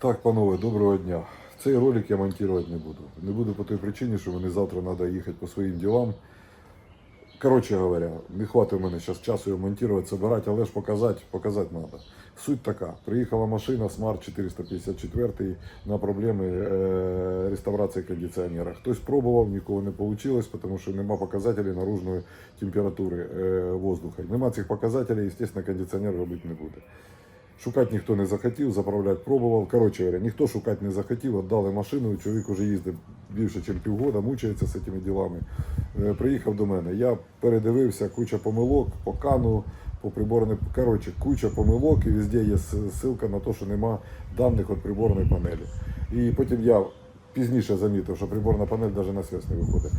Так, панове, доброго дня. Цей ролик я монтувати не буду. Не буду по той причині, що мені завтра треба їхати по своїм ділам. Коротше говоря, не хватить мене зараз часу його монтувати, собирати, але ж показати, показати треба. Суть така. Приїхала машина Smart 454 на проблеми е, реставрації кондиціонера. Хтось пробував, нікого не вийшло, тому що нема показателів наружної температури е, воздуха. Нема цих показателів, звісно, кондиціонер робити не буде. Шукати ніхто не захотів, заправляти пробував. Коротше говоря, ніхто шукати не захотів, віддали машину. Чоловік вже їздить більше, ніж півгода, мучається з цими ділами. Е, Приїхав до мене. Я передивився куча помилок по кану, по приборній. Коротше, куча помилок і везде є ссылка на те, що нема даних від приборної панелі. І потім я пізніше замітив, що приборна панель навіть на связь не виходить.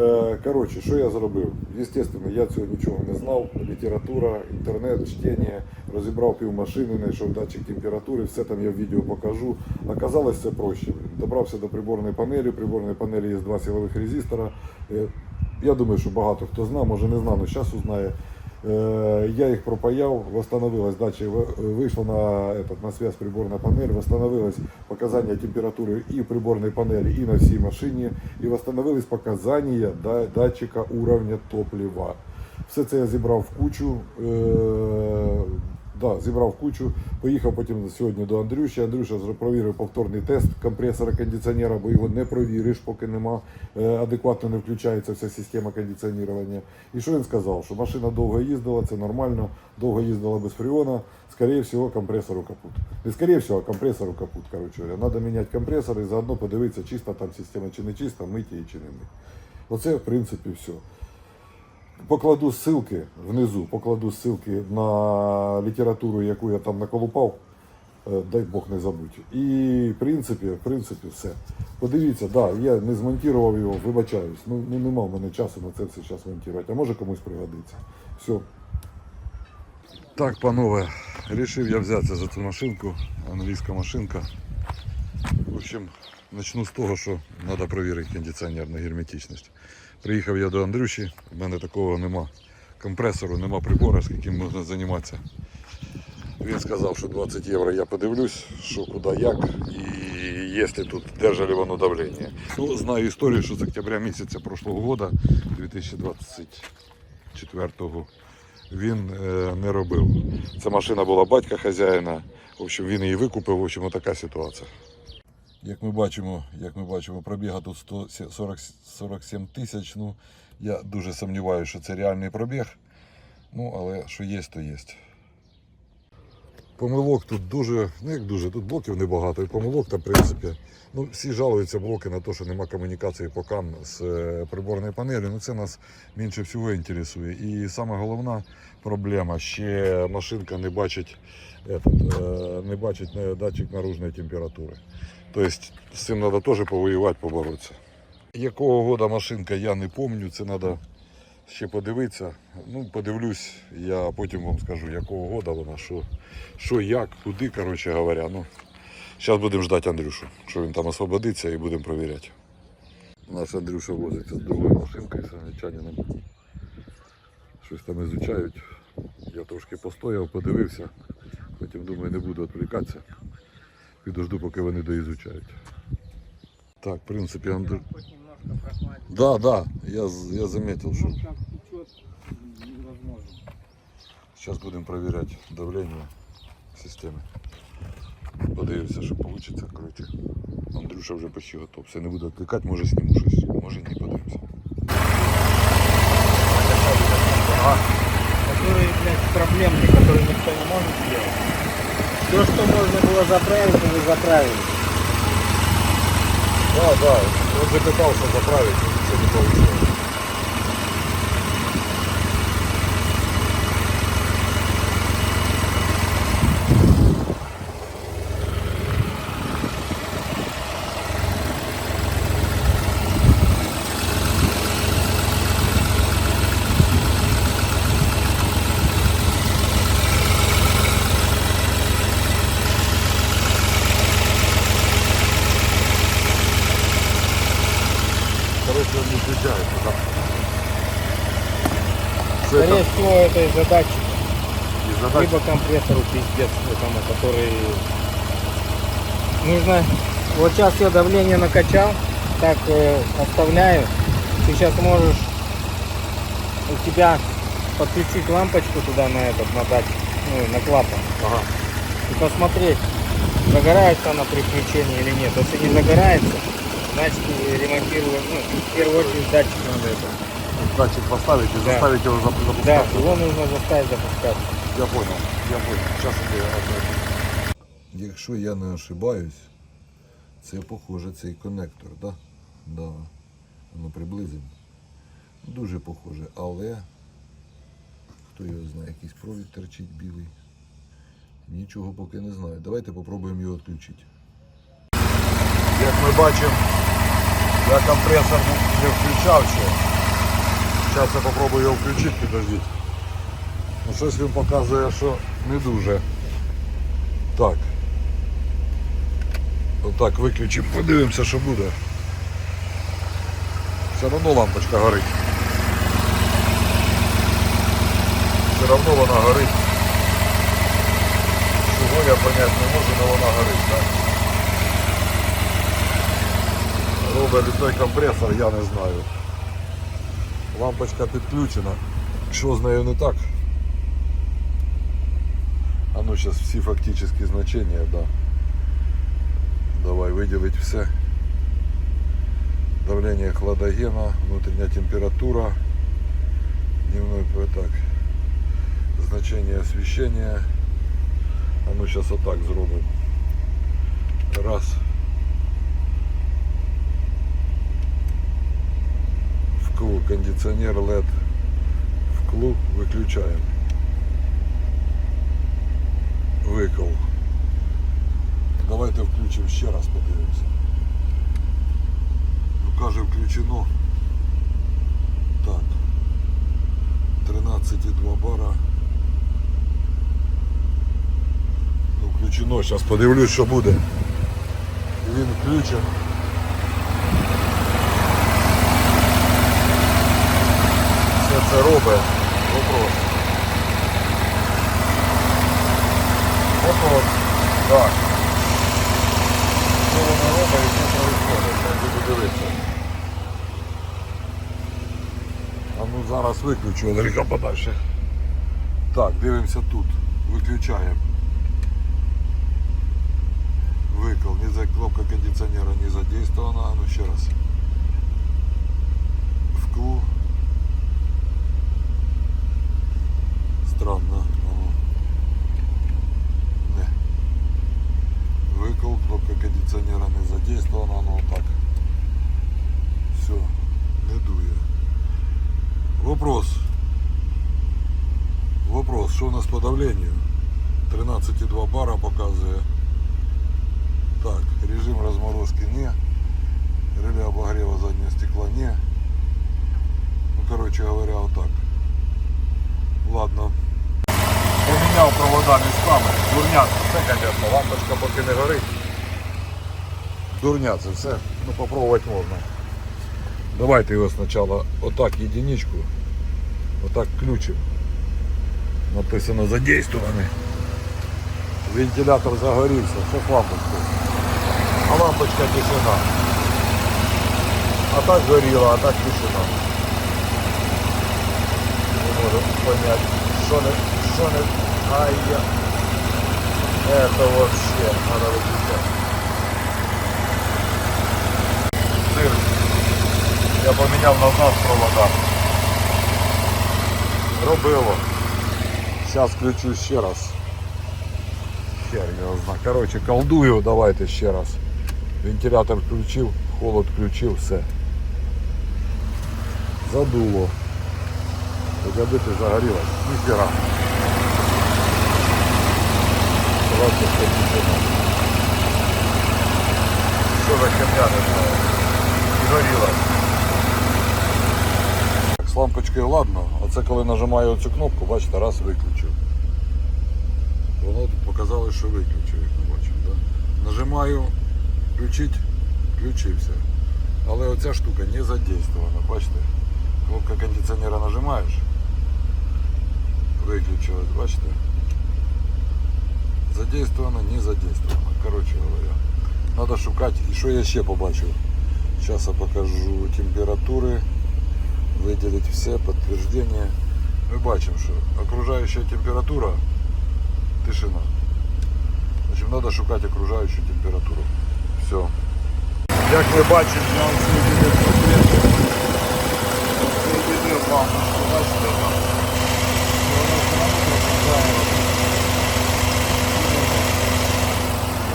Е, Коротше, що я зробив? Естественно, я цього нічого не знав. Література, інтернет, чтення, розібрав пів машини, знайшов датчик температури, все там я в відео покажу. Оказалось це проще. Добрався до приборної панелі. В приборній панелі є два силових резистора. Е, Я думаю, що багато хто знає, може не знає, але зараз узнає. Е, Я їх пропаяв, восстановилась дача, вийшла на, этот, на связь приборна панель, восстановилось показання температури і приборной панели, і на всій машині, і восстановились показання да- датчика уровня топлива. Все це я зібрав в кучу. Да, зібрав кучу, поїхав потім сьогодні до Андрюші. Андрюша провірив повторний тест компресора кондиціонера, бо його не провіриш, поки нема е, адекватно не включається вся система кондиціонування. І що він сказав? Що машина довго їздила, це нормально, довго їздила без фреона, скорее всего, компресору капут. Не скорее всего, а компресору капут. Короче. Надо міняти компресор і заодно подивитися, чиста там система чи не чиста, мить її чи не мить. Оце, в принципі, все. Покладу ссылки внизу, покладу ссылки на літературу, яку я там наколупав. Е, Дай Бог не забудь. І в принципі, в принципі, все. Подивіться, да, я не змонтував його, вибачаюсь. Ну, ну нема в мене часу на це все зараз монтувати. А може комусь пригодиться. Все. Так, панове, вирішив я взятися за цю машинку, англійська машинка. В общем, почну з того, що треба перевірити кондиціонер на герметичність. Приїхав я до Андрюші, в мене такого нема компресору, нема прибору, з яким можна займатися. Він сказав, що 20 євро я подивлюсь, що куди як, і якщо тут держали воно давлення. Ну, знаю історію, що з октября місяця прошлого года, 2024-го, він е, не робив. Ця машина була батька хазяїна. В общем, він її викупив. В общем, така ситуація. Як ми бачимо, як ми бачимо, пробіга тут 140, 47 тисяч. Ну, я дуже сумніваюся, що це реальний пробіг. Ну, але що є, то є. Помилок тут дуже, ну як дуже, тут блоків небагато, і помилок там, в принципі. Ну, всі жалуються блоки на те, що нема комунікації по кам з е, приборної панелі. Ну це нас менше всього інтересує. І саме головна проблема, ще машинка не бачить, этот, е, не бачить е, датчик наружної температури. Тобто з цим треба теж повоювати, поборотися. Якого года машинка, я не пам'ятаю, це треба ще подивитися. Ну, подивлюсь, я потім вам скажу, якого года вона, що, що як, куди, коротше говоря. Ну, зараз будемо ждати Андрюшу, що він там освободиться і будемо перевіряти. Наш Андрюша возиться з другою машинкою, з англічанином. Щось там ізучають. Я трошки постояв, подивився. Потім думаю, не буду відвлікатися. Підожду, поки вони доізучають. Так, в принципі, Андрю... Хоть немножко прохладнее. Да, да, я, з- я заметил, что Ну, как течет, невозможно. сейчас будем проверять давление системы. Подивимося, що вийде. Коротше, Андрюша вже почти готов. Все не буду відкликати, може зніму щось, може ні, подивимося. Которые, блядь, проблемные, которые никто не может сделать. Все, что можно было заправить, мы заправили. Да, да, он же пытался заправить, но ничего не получилось. Это? из-за датчика. Из-за датчика? Либо компрессору пиздец, там, который нужно... Вот сейчас я давление накачал, так э, оставляю. Ты сейчас можешь у тебя подключить лампочку туда на этот, на датчик, ну, на клапан. Ага. И посмотреть, загорается она при включении или нет. Если не загорается, значит ремонтируем, ну, в первую очередь датчик надо это. Датчик поставить и Да. заставить его зап- Да, его нужно заставить запускаться. Я понял, я понял. Сейчас я Якщо я не ошибаюсь, це похоже цей конектор, да? Да. Ну приблизимо. Дуже похоже, але хто його знає, якийсь провід торчить білий. Нічого поки не знаю. Давайте попробуємо його відключити. Як ми бачимо, я компресор не включав ще. Зараз я попробую його включити, підождіть. Ну, щось він показує, що не дуже. Так. Отак виключимо, подивимося, що буде. Все одно лампочка горить. Все одно вона горить. Чого я поняти не можу, але вона горить, так? Робить той компресор, я не знаю. Лампочка підключена. Що з нею не так? А ну сейчас все фактические значения, да. Давай выделить все. Давление хладогена, внутренняя температура, дневной так. Значение освещения. А ну сейчас вот так зробимо. Раз. Вкл, кондиционер LED. Вкл выключаем. Викол. Давайте включимо ще раз, подивимося. Ну каже включено. Так. 13,2 бара. Ну включено, зараз подивлюсь, що буде. Він включен. Все це робить. Вопрос. Вопрос. Так. Що воно робить і що відбувається? Я буду дивитися. А ну зараз виключу, Олега подальше. Так, дивимося тут. Виключаємо. Викл. Не за кнопка кондиціонера Дурня це все. Ну попробувати можна. Давайте його спочатку отак єдиничку. Отак включимо. Написано задействований. Вентилятор загорівся. Що з лампочкою? А лампочка тишина. А так горіла, а так тишина. Не можу понять, що не, що не, ай я. Это вообще надо выключать. Я поміняв назад провода. Робило. Зараз включу ще раз. Хер його зна. Короче, колдую, давайте ще раз. Вентилятор включив, холод включив, все. Задуло. Погоди, ти загорілась. Ніхера. Давайте що включимо. Що за херня не знаю. І горіла. Так, З лампочкою ладно, оце коли нажимаю цю кнопку, бачите, раз виключив. Воно тут показало, що виключив, як ми бачимо. Да? Нажимаю включить, включився. Але оця штука не задействована, бачите? Кнопка кондиціонера нажимаєш, виключилась, бачите? Задействовано, не задействовано. Короче говоря. Треба шукати. І що я ще побачив? Зараз я покажу температури, виділити все, підтвердження. Ми бачимо, що окружаюча температура тишина. Значить, треба шукати окружаючу температуру. Все. Як ми бачимо, на оцій відеоконференції відео лампочку, бачите, там.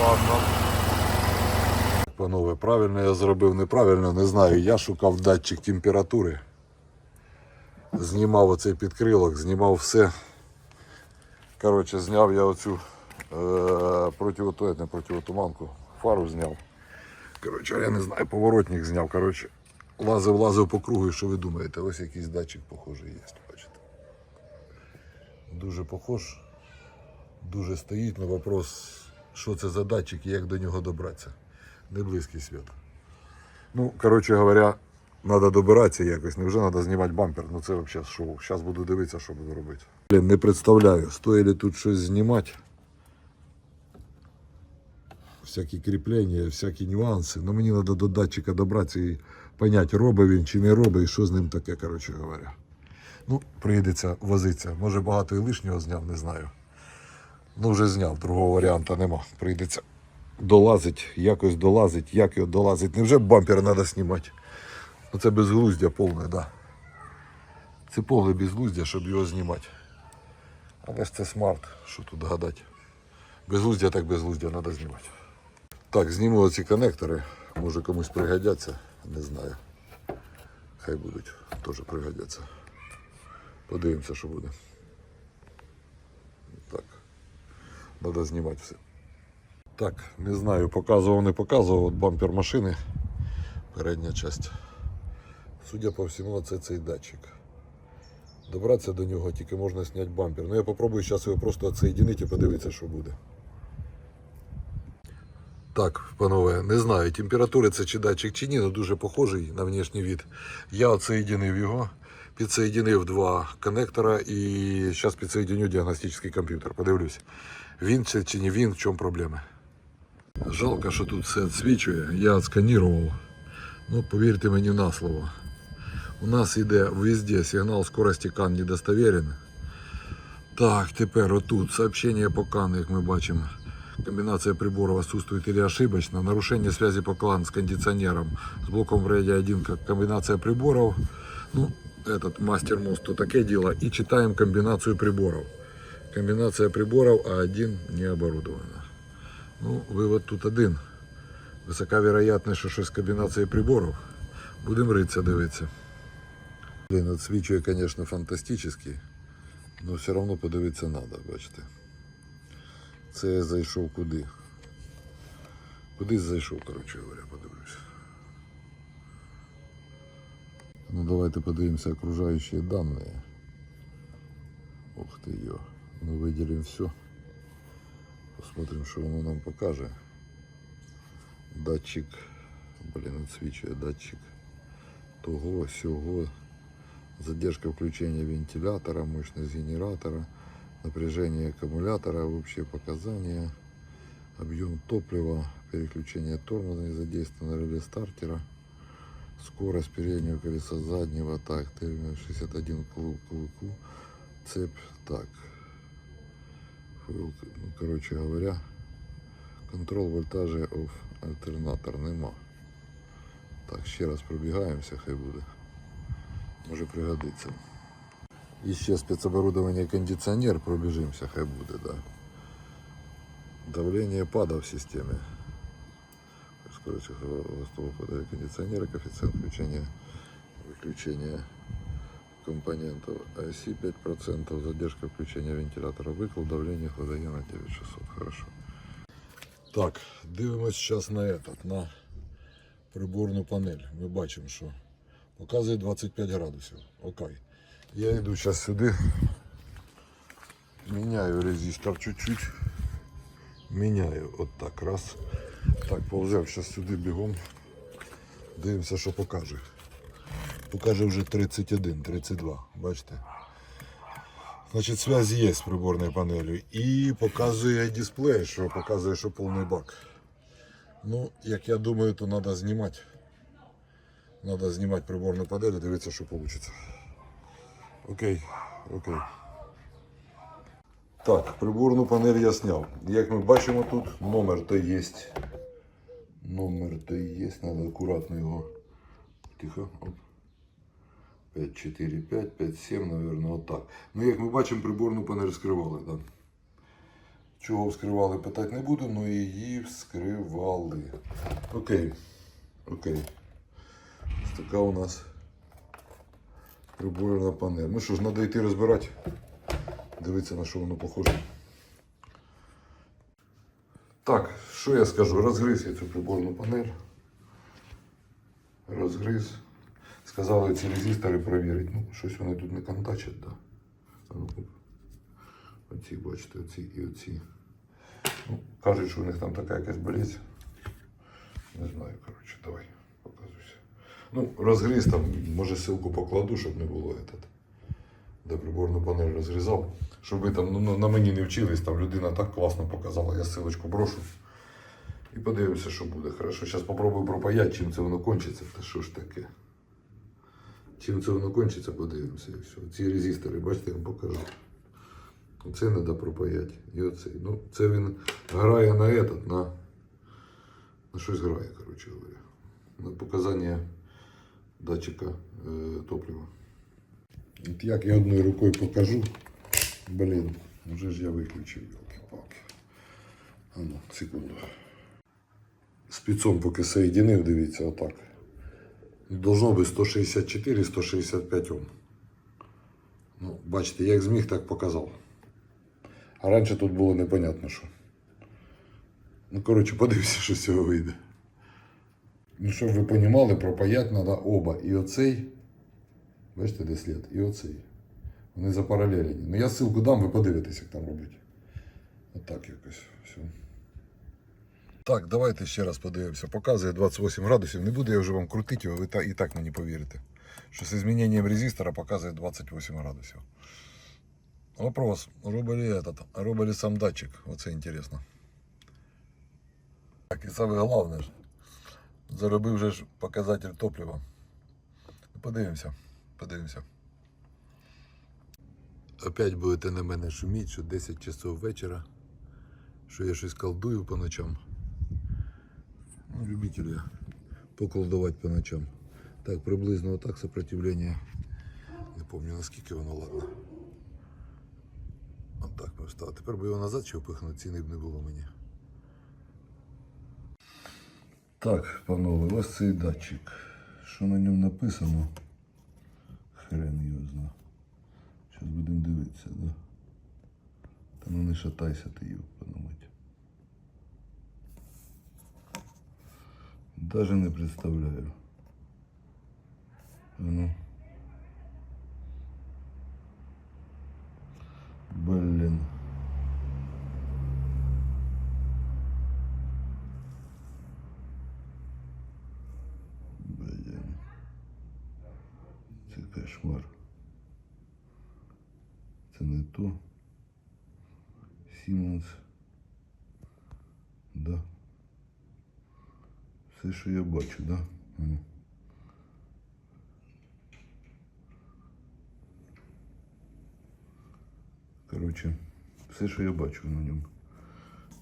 Ладно. Панове, правильно я зробив, неправильно, не знаю. Я шукав датчик температури. Знімав оцей підкрилок, знімав все. Коротше, зняв я оцю е, противотует, не противотуманку, фару зняв. Коротше, я не знаю, поворотник зняв. Коротше, лазив, лазив по кругу, і що ви думаєте? Ось якийсь датчик похожий є, бачите. Дуже похож, дуже стоїть, але вопрос, що це за датчик і як до нього добратися. Не близький світ. Ну, коротше говоря, треба добиратися якось. Невже треба знімати бампер? Ну це взагалі шоу. Зараз буду дивитися, що буду робити. Блін, не представляю, стоїть ли тут щось знімати. Всякі кріплення, всякі нюанси. Ну мені треба до датчика добратися і поняти, робить він чи не робить, і що з ним таке, коротше говоря. Ну, прийдеться возитися. Може багато і лишнього зняв, не знаю. Ну, вже зняв, другого варіанту нема. Прийдеться долазить, якось долазить, як його долазить. Невже бампер треба знімати? Ну це безглуздя повне, так. Да. Це повне безглуздя, щоб його знімати. Але ж це смарт, що тут гадати. Безглуздя так безглуздя треба знімати. Так, зніму оці коннектори. Може комусь пригодяться, не знаю. Хай будуть, теж пригодяться. Подивимося, що буде. Так. Треба знімати все. Так, не знаю, показував, не показував. От бампер машини. Передня часть. Судя по всьому, це цей датчик. Добратися до нього тільки можна зняти бампер. Ну я попробую зараз його просто відсоєдинити і подивитися, що буде. Так, панове, не знаю, температури це чи датчик чи ні, але дуже похожий на внешній від. Я відсоєдинив його, підсоєдинив два коннектора і зараз підсоєдиню діагностичний комп'ютер. Подивлюсь, він це чи не він, в чому проблема. Жалко, що тут все відсвічує. Я отсканірував. Ну, повірте мені на слово. У нас йде везде сигнал скорості кан недостовірен. Так, тепер отут сообщение по кан, як ми бачимо. Комбинация приборов отсутствует или ошибочно. Нарушение связи по клан с кондиционером. С блоком в ряде 1 как комбинация приборов. Ну, этот мастер мост, то такое дело. И читаем комбинацию приборов. Комбинация приборов, а один не оборудована. Ну, вивод тут один. Висока вероятність, що щось з комбінацією приборів. Будемо ритися, дивитися. Блін, відсвічує, звісно, фантастично, але все одно подивитися треба, бачите. Це я зайшов куди? Кудись зайшов, коротше говоря, подивлюсь. Ну давайте подивимося окружающие данные. Ух ты ё. Мы выделим все. Посмотрим, что оно нам покажет. Датчик. Блин, отсвечивая датчик. Того, сего. Задержка включения вентилятора, мощность генератора, напряжение аккумулятора, общие показания, объем топлива, переключение тормоза, не задействовано реле стартера, скорость переднего колеса заднего, так, термин 61 кл- кулаку, цепь, так, ну, короче говоря, контроль вольтажа of альтернатор нема. Так, ще раз пробігаємося, хай буде. Може пригодиться. І ще спецоборудование кондиционер, пробежимся, хай буде, да. Давление пада в системе. Скорость холостого хода кондиционера, коэффициент включения, выключения компонентов оси 5%, задержка включения вентилятора, выкл, давление хладогена 9600. Хорошо. Так, дивимось зараз на этот, на приборну панель. Ми бачимо, що показує 25 градусів. Окей. Я йду зараз сюди. Міняю резистор чуть-чуть. Міняю от так раз. Так, повзяв зараз сюди бігом. Дивимося, що покаже. Покаже вже 31, 32. Бачите? Значить, связь є з приборною панелью. І показує дисплей, що показує, що повний бак. Ну, як я думаю, то треба знімати. Треба знімати приборну панель і дивитися, що вийде. Окей, окей. Так, приборну панель я зняв. Як ми бачимо тут, номер то є. Номер то є, треба акуратно його. Тихо. Оп. 5, 4, 5, 5, 7, наверное, отак. Ну, як ми бачимо, приборну панель вскривали, так. Чого вскривали, питати не буду, але її вскривали. Окей. Окей. Така у нас приборна панель. Ну що ж, треба йти розбирати. Дивитися, на що воно похоже. Так, що я скажу? Розгриз я цю приборну панель. Розгриз. Сказали ці резистори перевірити. Ну, щось вони тут не контачать. Да. Ну, Оці, бачите, оці і оці. Ну, кажуть, що у них там така якась болезнь. Не знаю, коротше, давай. Ну, розгриз там, може ссылку покладу, щоб не було этот, де приборну панель розгрізав. Щоб ви там ну, ну, на мені не вчились, там людина так класно показала, я ссылочку брошу. І подивимося, що буде. Хорошо, зараз спробую пропаяти, чим це воно кончиться. Та що ж таке? Чим це воно кончиться, подивимося. І все. Ці резистори, бачите, я вам покажу. Оце треба пропаяти. І оцей. Ну, це він грає на этот, на, на щось грає, коротше говоря. На показання датчика е, топлива. От як я одною рукою покажу. Блін, вже ж я виключив, елки-палки. А ну, секунду. Спецом поки соєдинив, дивіться, отак. Должно бути 164-165 Ом. Ну, бачите, як зміг, так показав. А раніше тут було непонятно що. Ну, коротше, подивимося, що з цього вийде. Ну, щоб ви розуміли, пропаять треба оба. І оцей. Бачите, де слід? І оцей. Вони запаралелені. Ну я ссылку дам, ви подивитесь, як там робити. Отак якось. Все. Так, давайте ще раз подивимося. Показує 28 градусів. Не буду я вже вам крутити ви і так мені повірите. Що з зміненням резистора показує 28 градусів. Вопрос. Робили этот, робили сам датчик. Оце інтересно. Так, і саме головне. Заробив вже ж показатель топлива. Подивимося. Подивимося. Опять будете на мене шуміти, що 10 часов вечора, що я щось колдую по ночам. Ну, любитель я поколдувати по ночам. Так, приблизно отак сопротивлення. Не пам'ятаю наскільки воно ладно. Отак ми встали. Тепер би його назад чи впихнути, ціни б не було мені. Так, панове, ось цей датчик. Що на ньому написано? Хрен його зна. Зараз будемо дивитися, да? Та ну не шатайся ти його панамать. Даже не представляю. А ну. Блин. Блин. Це кошмар. Це не то. Сімонс. Да. Все, що я бачу, да? Коротше, все, що я бачу на ньому.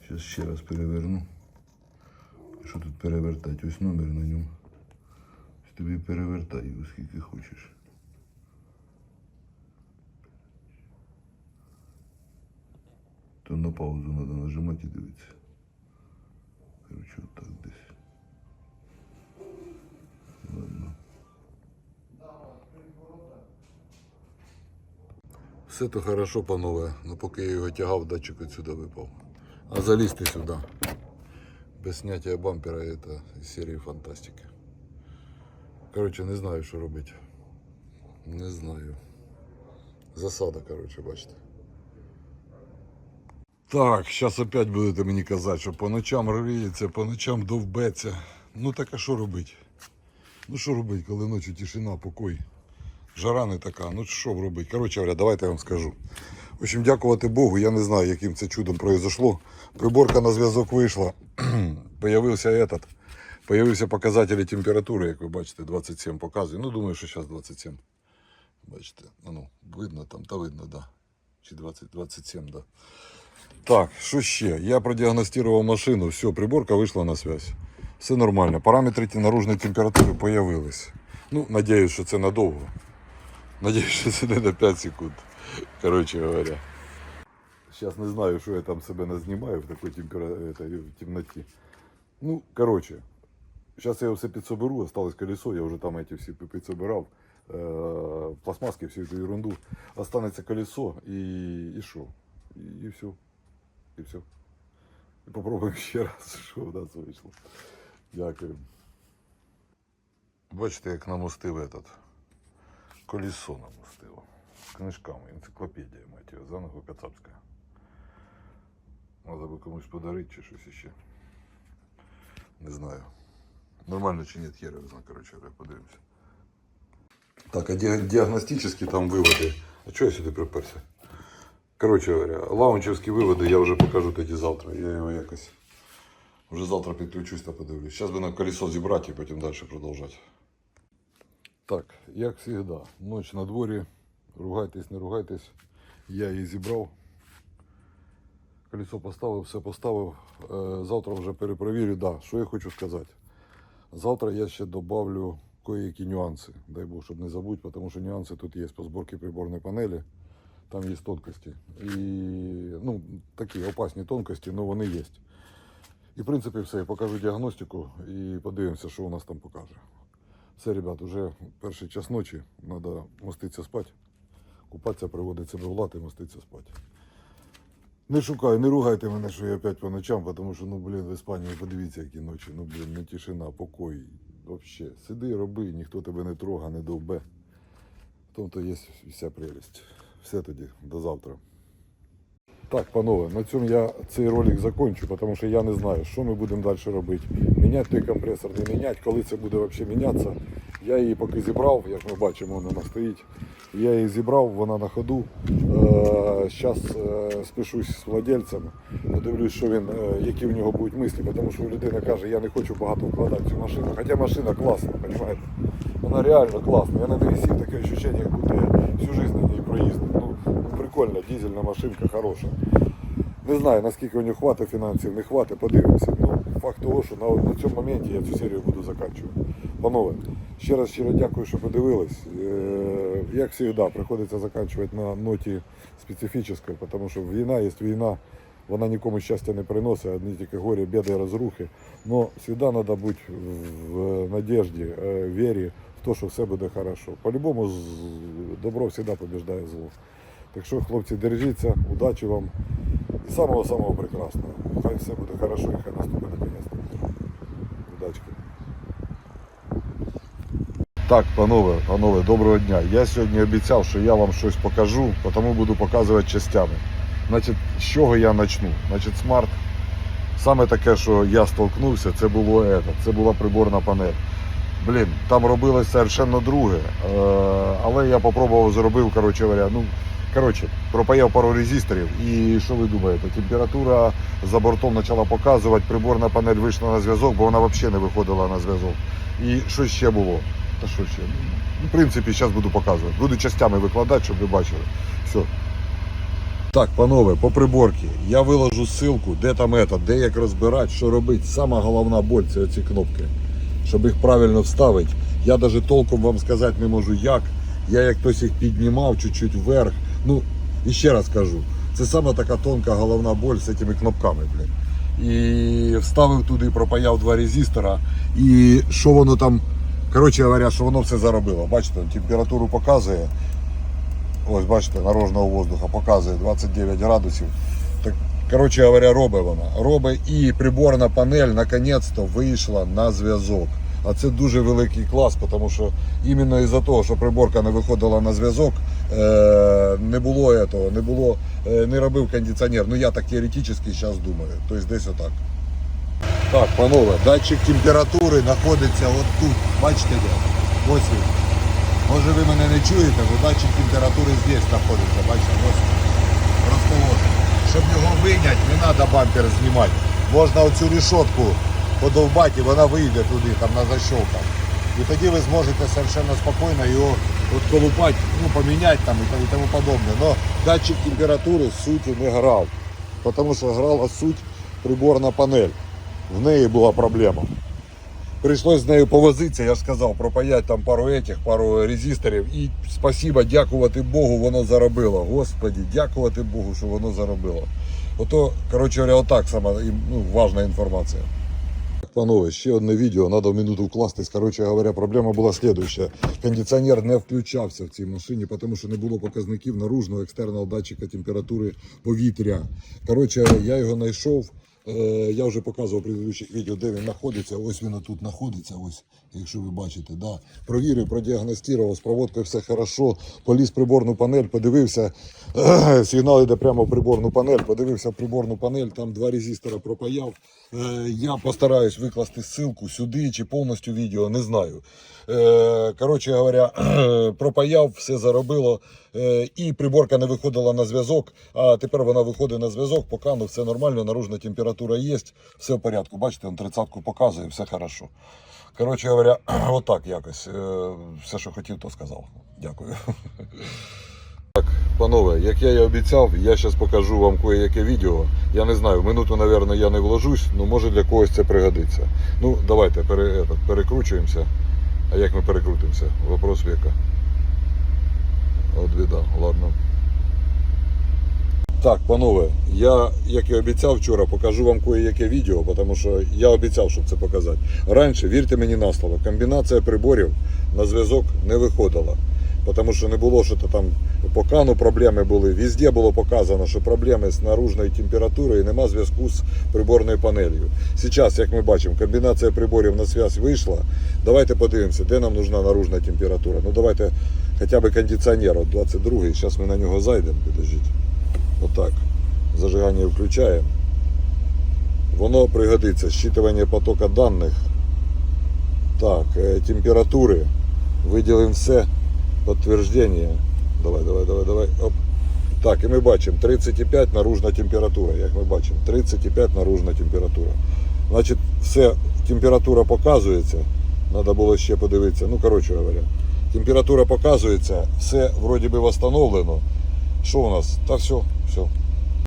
Зараз ще раз переверну. Що тут перевертати? Ось номер на ньому. Тобі перевертай його скільки хочеш. То на паузу треба нажимати і дивитися. Коротше, отак десь. Ладно. Все то хорошо, панове, але поки я його тягав, датчик отсюда випав. А залізти сюди. Без зняття бампера это із серії фантастики. Коротше, не знаю, що робити. Не знаю. Засада, коротше, бачите. Так, зараз опять будете мені казати, що по ночам риється, по ночам довбеться. Ну так а що робити? Ну що робити, коли ночі тишина, покой. Жара не така, ну що робити? Коротше говоря, давайте я вам скажу. В общем, дякувати Богу, я не знаю, яким це чудом произошло. Приборка на зв'язок вийшла. появився этот, появився показателі температури, як ви бачите, 27 показує. Ну, думаю, що зараз 27. Бачите, ну, ну, видно там, та видно, да. Чи 20, 27, да. Так, що ще? Я продіагностував машину, все, приборка вийшла на связь. Все нормально. Параметри ті- наружної температури появились. Ну, надіюсь, що це надовго. Надіюсь, що це не на 5 секунд. Коротше говоря. Сейчас не знаю, що я там себе назнімаю в такій темпера... этой, в темноті. Ну, коротше, зараз я все підсоберу, осталось колесо, я вже там эти всі підсобирав. Е, пластмаски, всю эту ерунду. Останеться колесо і, і що? І, і все. І все. І попробуємо ще раз, що в нас вийшло. Дякую. Бачите, як намостив этот. Колесо намостило. Книжками, енциклопедія, мать його, Кацапська. Треба би комусь подарити чи щось іще. Не знаю. Нормально чи ні, хер його знаю, коротше, подивимося. Так, а ді- діагностичні там виводи. А чого я сюди приперся? Коротше говоря, лаунчевські виводи я вже покажу тоді завтра. Я його якось вже завтра підключусь та подивлюсь. Зараз би на колесо зібрати і потім далі продовжувати. Так, як завжди, ніч на дворі. Ругайтесь, не ругайтесь. Я її зібрав. Колесо поставив, все поставив. Е, Завтра вже перепровірю. Да, що я хочу сказати. Завтра я ще добавлю кое-які нюанси. Дай Бог, щоб не забути, тому що нюанси тут є по зборці приборної панелі. Там є тонкості. І ну, такі опасні тонкості, але вони є. І в принципі все. Я покажу діагностику і подивимося, що у нас там покаже. Все, ребят, уже перший час ночі. Треба моститися спати. Купатися, приводити себе в лад і моститися спати. Не шукаю, не ругайте мене, що я опять по ночам, тому що, ну, блін, в Іспанії подивіться, які ночі. Ну, блін, не тишина, покой. Вообще. Сиди, роби, ніхто тебе не трога, не довбе. В тому то є вся прелість. Все тоді, до завтра. Так, панове, на цьому я цей ролик закончу, тому що я не знаю, що ми будемо далі робити. Міняти той компресор, не міняти, коли це буде взагалі мінятися. Я її поки зібрав, як ми бачимо, вона стоїть. Я її зібрав, вона на ходу. Зараз спишусь з владельцем, подивлюсь, що він, е, які в нього будуть мислі, тому що людина каже, я не хочу багато вкладати цю машину. Хоча машина класна, розумієте? Вона реально класна. Я на неї сів таке відчуття, як будто я всю життя на ній проїздив. Прикольна, дизельна машинка хороша. Не знаю, наскільки у нього хватить фінансів, не хватить, подивимося. Ну, факт того, що на, на цьому моменті я цю серію буду закінчувати. Панове, ще раз щиро дякую, що подивились. Е, як завжди, приходиться закінчувати на ноті специфічної, тому що війна є війна, вона нікому щастя не приносить, одні тільки горі, біди розрухи. Но завжди треба бути в надежді, е, вірі в те, що все буде хорошо. По-любому добро завжди побіждає зло. Так що, хлопці, держіться, удачі вам і самого-самого прекрасного. Хай все буде хорошо і хай наступить наконец-то. Удачки. Так, панове, панове, доброго дня. Я сьогодні обіцяв, що я вам щось покажу, тому буду показувати частями. Значить, з чого я почну? Значить, смарт. Саме таке, що я столкнувся, це було это, це була приборна панель. Блін, там робилось совершенно друге. Е, але я попробував, зробив, коротше говоря, ну, коротше, пропаяв пару резисторів. І що ви думаєте? Температура за бортом почала показувати, приборна панель вийшла на зв'язок, бо вона взагалі не виходила на зв'язок. І що ще було? Та що ще? Ну, в принципі, зараз буду показувати. Буду частями викладати, щоб ви бачили. Все. Так, панове, по приборці. Я виложу ссылку, де там это, де як розбирати, що робити. Сама головна боль це оці кнопки. Щоб їх правильно вставити. Я навіть толком вам сказати не можу як. Я як хтось їх піднімав чуть-чуть вверх. Ну, і раз кажу, це сама така тонка головна боль з цими кнопками, блін. І вставив туди, пропаяв два резистора. І що воно там, коротше говоря, що воно все заробило. Бачите, температуру показує. Ось бачите, наружного воздуха показує 29 градусів. Так, коротше говоря, робить вона. Робить і приборна панель наконець-то вийшла на зв'язок. А це дуже великий клас, тому що іменно із-за того, що приборка не виходила на зв'язок, не було этого, не було, е, не робив кондиціонер. Ну я так теоретично зараз думаю. Тобто десь отак. Так, панове, датчик температури знаходиться от тут. Бачите де? Ось він. Може ви мене не чуєте, бо датчик температури здесь знаходиться. Бачите, ось розположений. Щоб його виняти, не треба бампер знімати. Можна оцю рішотку подовбати, і вона вийде туди, там на защолках. І тоді ви зможете совершенно спокійно його от колупати, ну, поміняти там та- і тому подобне. Но датчик температури суті не грав. Тому що грала суть приборна панель. В неї була проблема. Прийшлось з нею повозитися, я ж сказав, пропаять там пару етих, пару резисторів. І спасіба, дякувати Богу, воно заробило. Господі, дякувати Богу, що воно заробило. Ото, коротше отак сама ну, важна інформація. Панове, ще одне відео, треба в минуту вкластись. Коротше говоря, проблема була слідуюча. Кондиціонер не включався в цій машині, тому що не було показників наружного екстерного датчика температури повітря. Коротше, я його знайшов. Е, Я вже показував в предыдущих відео, де він знаходиться. Ось він тут знаходиться. Ось, якщо ви бачите, да. провірив, продіагностував, з проводкою все хорошо. Поліз приборну панель, подивився. Сигнал йде прямо в приборну панель. Подивився в приборну панель, там два резистора пропаяв. Е, Я постараюсь викласти ссылку сюди чи повністю відео, не знаю. Е, Коротше говоря, пропаяв, все заробило. Е, І приборка не виходила на зв'язок. А тепер вона виходить на зв'язок, ну, все нормально, наружна температура є, все в порядку. Бачите, он тридцятку показує, все хорошо. Коротше говоря, отак якось. Е, Все, що хотів, то сказав. Дякую. Так, Панове, як я і обіцяв, я зараз покажу вам кое-яке відео. Я не знаю, минуту, мабуть, я не вложусь, але може для когось це пригодиться. Ну, давайте перекручуємося. А як ми перекрутимося? Вопрос века. От біда, ладно. Так, панове, я, як і обіцяв вчора, покажу вам кое-яке відео, тому що я обіцяв, щоб це показати. Раніше, вірте мені на слово, комбінація приборів на зв'язок не виходила. Тому що не було, що там по кану проблеми були. Везде було показано, що проблеми з наружною температурою і нема зв'язку з приборною панелью. Зараз, як ми бачимо, комбінація приборів на зв'язок вийшла. Давайте подивимося, де нам нужна наружна температура. Ну давайте хоча б кондиціонер, от 22-й, зараз ми на нього зайдемо, підождіть. Отак. Зажигання включаємо. Воно пригодиться. Щитування потока даних. Так, е, температури. Виділимо все. Підтвердження. Давай, давай, давай, давай. Оп. Так, і ми бачимо 35 наружна температура, як ми бачимо. 35 наружна температура. Значить, все, температура показується. Треба було ще подивитися. Ну, коротше говоря. Температура показується, все вроді би встановлено. Що у нас? Та все, все.